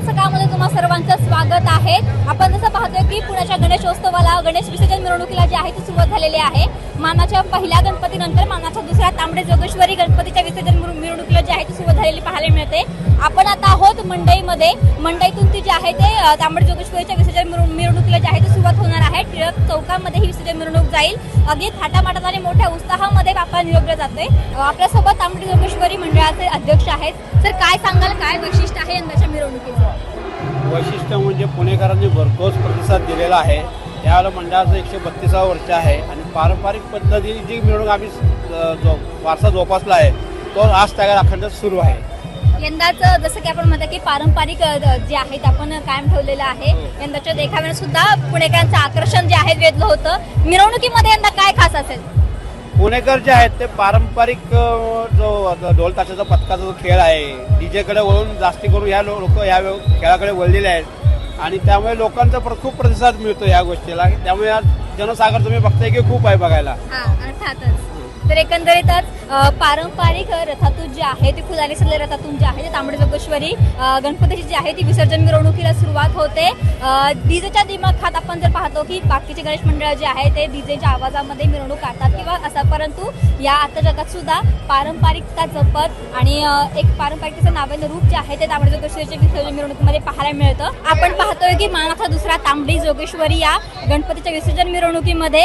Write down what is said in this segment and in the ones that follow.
सकाळमध्ये तुम्हा सर्वांचं स्वागत आहे. आपण जसं पाहतोय की पुण्याच्या गणेशोत्सवाला गणेश विसर्जन मिरवणुकीला जी आहे ती सुरुवात झालेली आहे. मानाच्या पहिल्या गणपतीनंतर मानाच्या दुसऱ्या तांबडे जोगेश्वरी गणपतीच्या विसर्जन मिरवणुकीला जी आहे ती सुरुवात झालेली पाहायला मिळते. आपण आता आहोत मंडईमध्ये. मंडईतून ती जी आहे ते तांबडे जोगेश्वरीच्या विसर्जन मिरवणुकीला जी आहे ती सुरुवात होणार आहे. टिळक चौकामध्ये ही विसर्जन मिरवणूक जाईल. अगदी थाटामाटात आणि मोठ्या उत्साहामध्ये बाप्पा निरोगला जातोय. अ, आपल्यासोबत तांबडी जोगेश्वरी मंडळाचे अध्यक्ष आहेत. सर काय सांगाल? काय वैशिष्ट्य आहे यंदाच्या मिरवणुकीचं? वैशिष्ट्य म्हणजे पुणेकरांनी भरघोस प्रतिसाद दिलेला आहे. यावेळेला मंडळाचं एकशे बत्तीसावं वर्ष आहे आणि पारंपरिक पद्धतीने जी मिरवणूक आम्ही जो वारसा जोपासला आहे. तो आज त्या अखंड सुरू आहे. यंदाच जसं की आपण म्हणतो की पारंपरिक जे आहे ते आपण कायम ठेवलेलं आहे. यंदाच्या देखाव्याने सुद्धा पुणेकरांचं आकर्षण जे आहे वेधलं होतं. मिरवणुकीमध्ये यंदा काय खास असेल? पुणेकर जे आहेत ते पारंपरिक जो ढोल ताशाचा पथकाचा जो खेळ आहे डीजेकडे वळून जास्ती करून ह्या लोक ह्या खेळाकडे वळलेले आहेत. आणि त्यामुळे लोकांचा प्र- खूप प्रतिसाद मिळतो या गोष्टीला. त्यामुळे आज जनसागर तुम्ही बघताय की खूप आहे बघायला. हा अर्थातच. तर एकंदरीतच पारंपरिक रथातून जे आहे ते फुलाने सल्ले रथातून जे आहे ते तांबडे जोगेश्वरी गणपतीची जी आहे ती विसर्जन मिरवणुकीला सुरुवात होते. डीजेच्या दिमाखात आपण जर पाहतो की बाकीचे गणेश मंडळ जे आहे ते डीजेच्या आवाजामध्ये मिरवणूक काढतात किंवा असं परंतु या आता जगात सुद्धा पारंपरिकता जपत आणि एक पारंपरिकतेचं नावानं रूप जे आहे ते तांबडे जोगेश्वरीच्या विसर्जन मिरवणुकीमध्ये पाहायला मिळतं. आपण पाहतोय की मानाचा दुसरा तांबडी जोगेश्वरी या गणपतीच्या विसर्जन मिरवणुकीमध्ये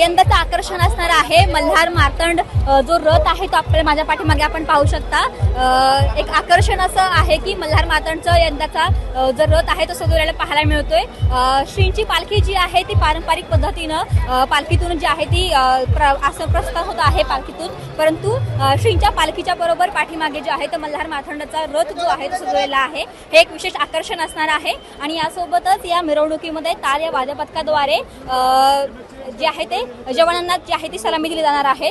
यंदाचं आकर्षण असणार आहे मल्हार मार्तण कारण जो रथ आहे तो आपल्याला माझ्या पाठीमागे आपण पाहू शकता. एक आकर्षण असं आहे की मल्हार मातांचं यंदाचा जो रथ आहे तो सजवलेला पाहायला मिळतोय. श्रींची पालखी जी आहे ती पारंपरिक पद्धतीनं पालखीतून जी आहे ती प्र- असं प्रस्थान होत आहे पालखीतून. परंतु श्रींच्या पालखीच्या बरोबर पाठीमागे जे आहे तो मल्हार माथंडचा रथ जो आहे तो सजवलेला आहे हे एक विशेष आकर्षण असणार आहे. आणि यासोबतच या मिरवणुकीमध्ये ताल या वाद्यपथकाद्वारे जे आहे ते जवानांना जी आहे ती सलामी दिली जाणार आहे.